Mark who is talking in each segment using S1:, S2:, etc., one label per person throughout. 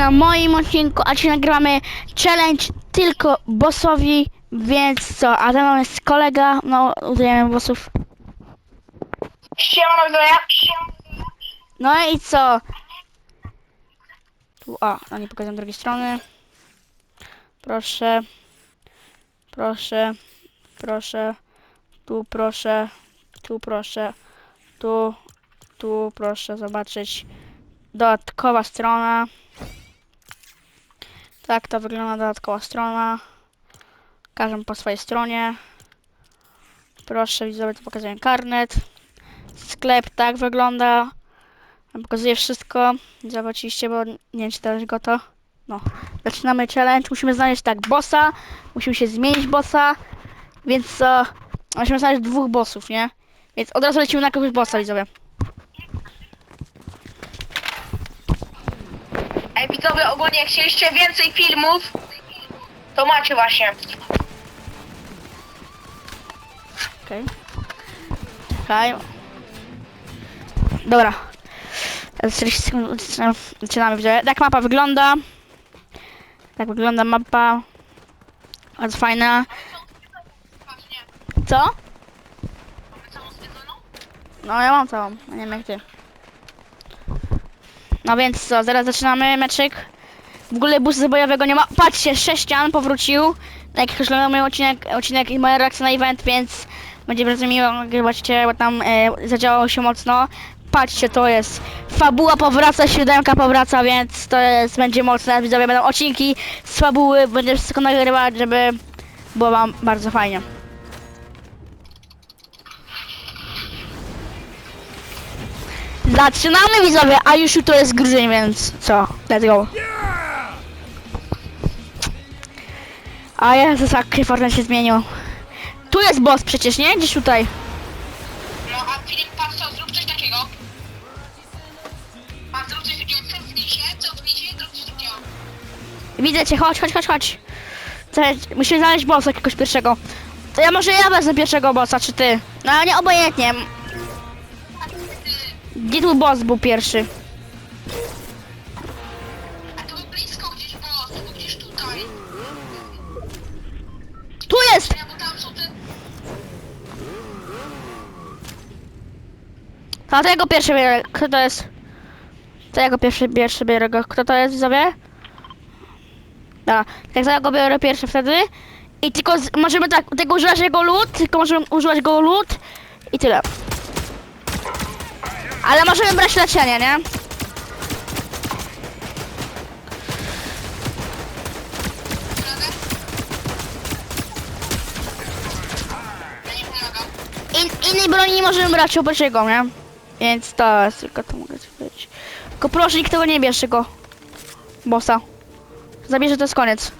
S1: na moim odcinku, a dzisiaj nagrywamy challenge tylko bossowi, więc co, a mną jest kolega, no udajemy bossów.
S2: Siema widzowie.
S1: No i co? Tu, o, no nie pokazuję drugiej strony. Proszę. Proszę. Proszę. Tu proszę. Tu proszę. Tu. Tu proszę zobaczyć. Dodatkowa strona. Tak to wygląda dodatkowa strona. Każę po swojej stronie. Proszę widzowie, tu pokazuję karnet. Sklep tak wygląda. Pokazuję wszystko. Zobaczyliście, bo nie wiem, czy dałeś go to. No. Zaczynamy challenge. Musimy znaleźć tak bossa. Musimy się zmienić bossa. Więc co? musimy znaleźć dwóch bossów, nie? Więc od razu lecimy na kogoś bossa, widzowie.
S2: Widzowie, ogólnie jak chcieliście więcej filmów, to macie właśnie.
S1: Okej. Czekaj. Dobra. Teraz 40 sekund zaczynamy- zaczynamy widzowie. Tak mapa wygląda. Tak wygląda mapa. Bardzo fajna. Co? No ja mam całą, nie wiem jak ty. No więc co, zaraz zaczynamy meczyk. W ogóle busu zabojowego nie ma. Patrzcie, sześcian powrócił. Jak już mój odcinek, odcinek i moja reakcja na event, więc będzie bardzo miło zobaczcie, bo tam e, zadziałało się mocno. Patrzcie, to jest fabuła powraca, siódemka powraca, więc to jest, będzie mocne. Widzowie będą odcinki z fabuły, będę wszystko nagrywać, żeby było wam bardzo fajnie. Zaczynamy widzowie, a już jutro jest grudzień, więc co? Let's go. A Jezus, jak Fortnite się zmienił. Tu jest boss przecież, nie? Gdzieś tutaj.
S2: No a Filip, patrz co, zrób coś takiego. A zrób coś takiego, cofnij się, cofnij się, zrób coś takiego.
S1: Widzę cię, chodź, chodź, chodź, chodź. Cześć, musimy znaleźć bossa jakiegoś pierwszego. To ja może ja wezmę pierwszego bossa, czy ty? No nie, obojętnie. Gdzie tu boss był pierwszy?
S2: A to był blisko gdzieś było, to był gdzieś tutaj.
S1: Tu jest!
S2: Ja bo tam są te...
S1: Pierwszy bierę. Kto to jest? To ja go pierwszy, pierwszy biorę go. Kto to jest, widzowie? Dobra, tak to ja go biorę pierwszy wtedy. I tylko z, możemy tak, tego używać jego lód, tylko możemy używać go lód i tyle. Ale możemy brać leczenie, nie? In, innej broni nie możemy brać oprócz jego, nie? Więc to jest tylko to mogę powiedzieć. Tylko proszę, nikt tego nie bierze go. Bossa. Zabierze to jest koniec.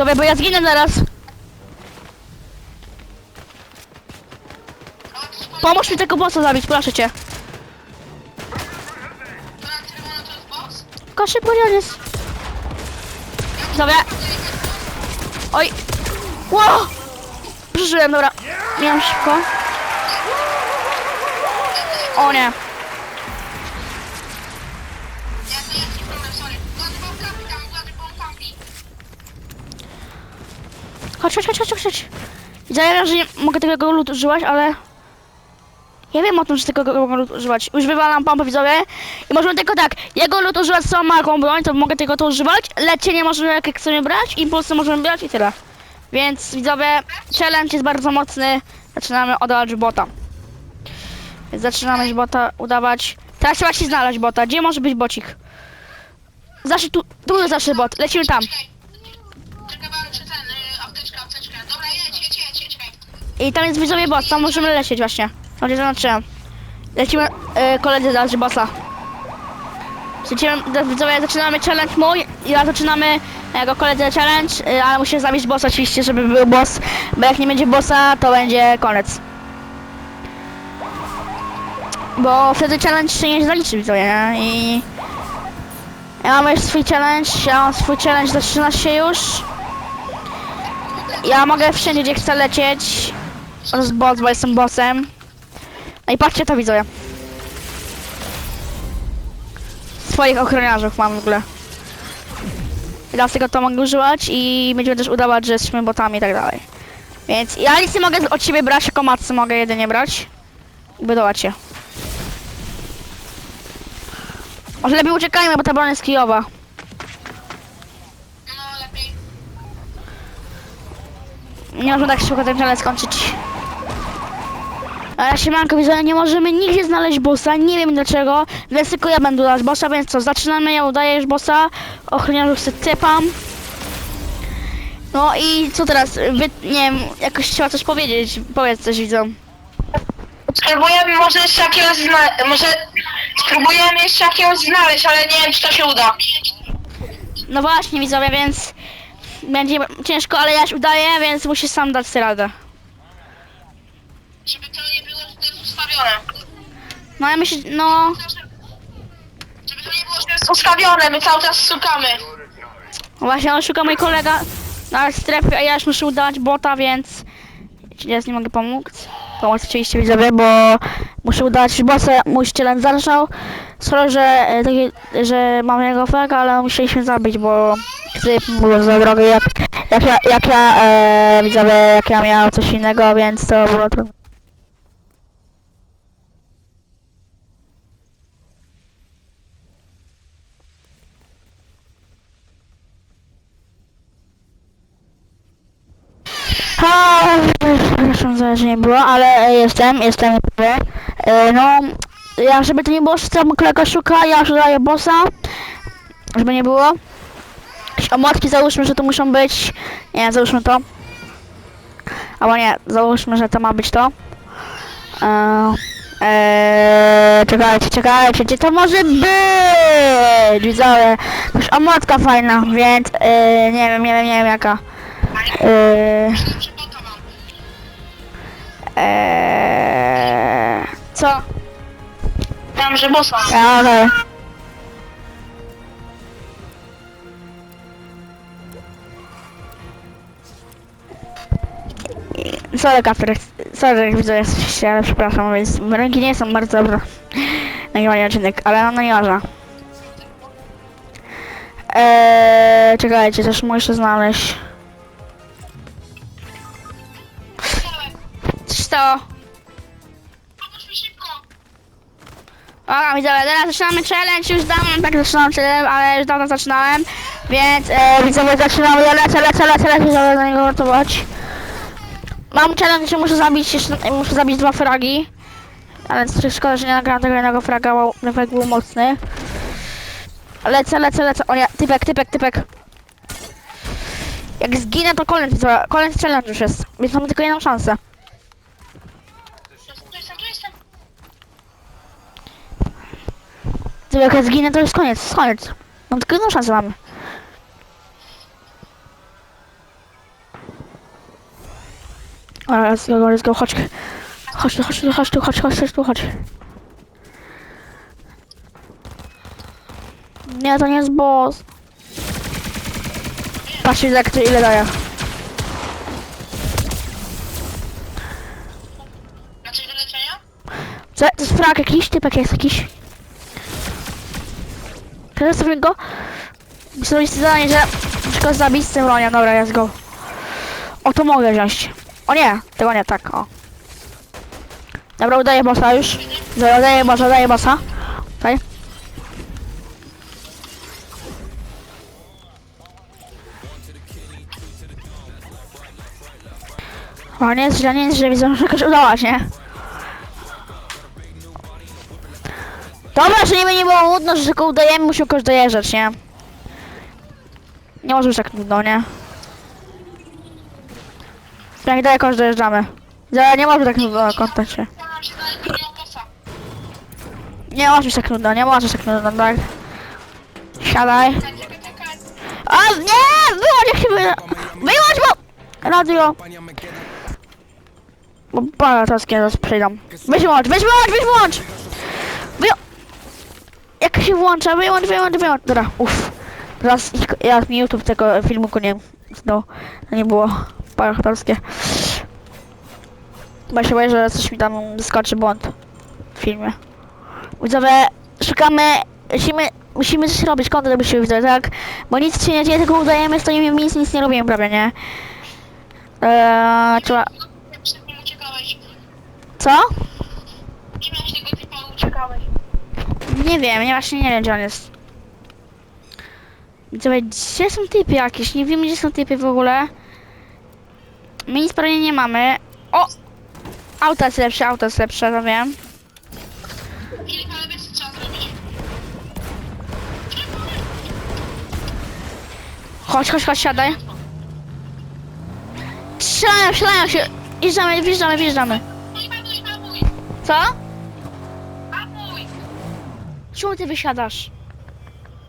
S1: Zobacz, bo ja zginę zaraz. Pomóż mi tego bossa zabić, proszę cię. Tylko szybko nie jest. Zobacz. Oj. Wow. Przeżyłem, dobra. Miałem szybko. O nie. Chodź, chodź, chodź, chodź, chodź. Ja wiem, że nie mogę tego lootu używać, ale... Ja wiem o tym, że tego go mogę loot używać. Już wywalam pompę widzowie. I możemy tylko tak, jego loot używać z marką broń, to mogę tego to używać. Lecie nie możemy jak chcemy brać, impulsy możemy brać i tyle. Więc widzowie, challenge jest bardzo mocny. Zaczynamy odawać bota. Więc zaczynamy bota udawać. Teraz trzeba się znaleźć bota. Gdzie może być bocik? Zawsze tu, tu jest zawsze bot. Lecimy tam. I tam jest widzowie boss, tam możemy lecieć właśnie. Tam gdzie zaznaczyłem. Lecimy, yy, koledzy dalej bossa. Do- widzowie, zaczynamy challenge mój. Ja zaczynamy jako koledzy challenge, yy, ale musimy zabić bossa oczywiście, żeby był boss. Bo jak nie będzie bossa, to będzie koniec. Bo wtedy challenge się nie zaliczy widzowie, nie? I... Ja mam już swój challenge, ja mam swój challenge, zaczyna się już. Ja mogę wszędzie, gdzie chcę lecieć. To jest boss, bo jestem bossem. No i patrzcie to widzowie. Swoich ochroniarzów mam w ogóle. I dlatego to mogę używać i będziemy też udawać, że jesteśmy botami i tak dalej. Więc ja nic nie mogę od siebie brać, jako matce mogę jedynie brać. I budować się. Może lepiej uciekajmy, bo ta broń jest kijowa.
S2: No lepiej.
S1: Nie możemy tak szybko ten challenge skończyć. Ale siemanko, widzowie, nie możemy nigdzie znaleźć bossa, nie wiem dlaczego, więc tylko ja będę dać bossa, więc co, zaczynamy, ja udaję już bossa, ochroniarzów se typam. No i co teraz, wy, nie wiem, jakoś trzeba coś powiedzieć, powiedz coś widzom.
S2: Spróbujemy może jeszcze jakiegoś znaleźć, może spróbujemy jeszcze jakiegoś znaleźć, ale nie wiem czy to się uda.
S1: No właśnie widzowie, więc będzie ciężko, ale ja już udaję, więc musisz sam dać sobie radę.
S2: Żeby to nie było źle ustawione.
S1: No ja myślę, no,
S2: Żeby to nie było źle ustawione, my cały czas szukamy.
S1: Właśnie on szuka mój kolega na strefie, a ja już muszę udawać bota, więc ja nie mogę pomóc. Pomóc oczywiście widzowie, bo muszę udawać bossa, mój challenge zaczął. Skoro, że, e, taki, że mam jego fraga, ale musieliśmy zabić, bo typ było za drogi, jak, jak ja, jak ja e, widzowie, jak ja miałem coś innego, więc to było trudne. Przepraszam, za że nie było, ale jestem, jestem. E, No, ja żeby to nie było, że tam kolega szuka, ja już daję bossa, żeby nie było. Jakieś omotki załóżmy, że to muszą być, nie, załóżmy to. Albo nie, załóżmy, że to ma być to. E, e, czekajcie, czekajcie, gdzie to może być? Widzowie, jakaś omotka fajna, więc e, nie wiem, nie wiem, nie wiem jaka. E,
S2: mam.
S1: Eee, co?
S2: Tam, że bossa.
S1: Okej. Sorry, Kasper, sorry, widzę, jesteście, ale przepraszam, więc ręki nie są bardzo dobre. Nagrywanie odcinek, ale no nie ważne. Eee, czekajcie, też muszę znaleźć. Stało?
S2: Pomóż mi szybko.
S1: Widzowie, teraz zaczynamy challenge, już dawno tak zaczynałem challenge, ale już dawno zaczynałem, więc e, widzowie zaczynamy, ja lecę, lecę, lecę, lecę, żeby na niego gotować. Mam challenge, że muszę zabić jeszcze, muszę zabić dwa fragi, ale szkoda, że nie nagrałem tego jednego fraga, bo frag był mocny. Lecę, lecę, lecę, o nie, typek, typek, typek. Jak zginę, to koniec, koniec challenge już jest, więc mamy tylko jedną szansę.
S2: Tu jestem, tu jestem.
S1: To jak ja zginę, to jest koniec, koniec. Mam tylko jedną szansę mamy. Ale let's go, let's go, chodź. Chodź tu, chodź tu, chodź tu, chodź, chodź, chodź tu, chodź. Nie, to nie jest boss. Patrzcie jak to ile daje.
S2: Znaczy do leczenia?
S1: Co? To jest frak jakiś? Typek jest jakiś? Teraz sobie go... Muszę zrobić zadanie, że... Muszę zabić z tym bronią. Dobra, let's go. O, to mogę wziąć. O nie, tego nie, tak, o. Dobra, udaję bossa już. Dobra, udaję bossa, udaję bossa. Tutaj. O, nie jest źle, nie jest źle, widzę, że jakoś udało się. Dobra, że nie było nudno, że tylko udajemy, musimy kogoś dojeżdżać, nie? Nie może być tak nudno, nie? Jak daleko już dojeżdżamy. Zaraz nie może tak nudno na kontakcie. Nie może być tak nudno, nie może być tak nudno, tak? Siadaj. A nie! Wyłącz się wy... Wyłącz bo... Radio. Bo toskie zaraz przyjdą. Weź wyłącz, weź wyłącz, weź wyłącz! Jak się włącza? Wyłącz, wyłącz, wyłącz. Dobra, uff. Ich- ja mi YouTube tego filmu nie no, nie było parachotorskie. Chyba się boję, że coś mi tam skoczy błąd w filmie. Widzowie, szukamy, musimy, musimy coś robić, kontent musimy widzowie, tak? Bo nic się nie dzieje, tylko udajemy, stoimy, nic, nic nie robimy prawie, nie? Eee, trzeba... Co?
S2: Nie miałeś tego typa, uciekałeś.
S1: Nie wiem, nie właśnie nie wiem gdzie on jest. Widzowie, gdzie są typy jakieś? Nie wiem gdzie są typy w ogóle. My nic prawie nie mamy. O! Auto jest lepsze, auto jest lepsze, to wiem.
S2: Trzeba zrobić?
S1: Chodź, chodź, chodź, siadaj. Strzelają, strzelają się. Wjeżdżamy, wjeżdżamy, wjeżdżamy.
S2: No
S1: Co? Czemu ty wysiadasz?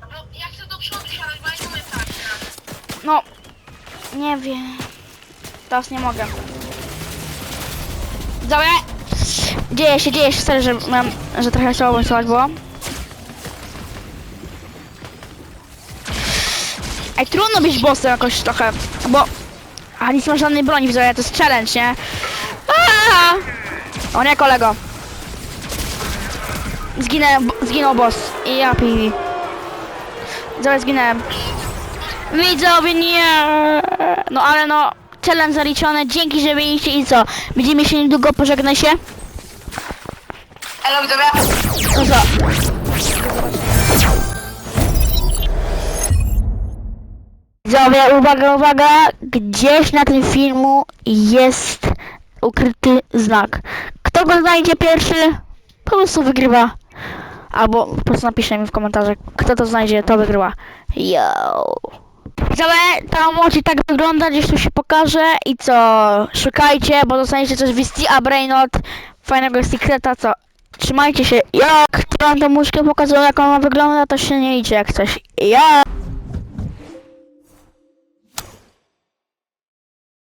S2: No, do przodu siadać, bo ja nie umiem tak.
S1: No, nie wiem. Teraz nie mogę. Dobra. Dzieje się, dzieje się, serio, że, mam, że trochę słabo bym słuchać było. Ej, trudno być bossem jakoś trochę, bo... A nic ma żadnej broni, widzę, to jest challenge, nie? Aaa! O nie, kolego. Zginęłem, zginął boss. I ja piwi. Zaraz zginąłem. Widzowie, nie! No ale no, challenge zaliczony, dzięki, że byliście i co? Widzimy się niedługo, pożegnaj się.
S2: Elo, widzowie.
S1: No co? Widzowie, uwaga, uwaga, gdzieś na tym filmu jest ukryty znak. Kto go znajdzie pierwszy, po prostu wygrywa. Albo po prostu napisze mi w komentarzach, kto to znajdzie, to wygrywa. Yo! Widzowie, ta emoji tak wygląda, gdzieś tu się pokaże i co? Szukajcie, bo dostaniecie coś w a Brainot, fajnego secreta, co? Trzymajcie się, jak wam tę muszkę pokazują, jak ona wygląda, to się nie liczy jak coś. Ja!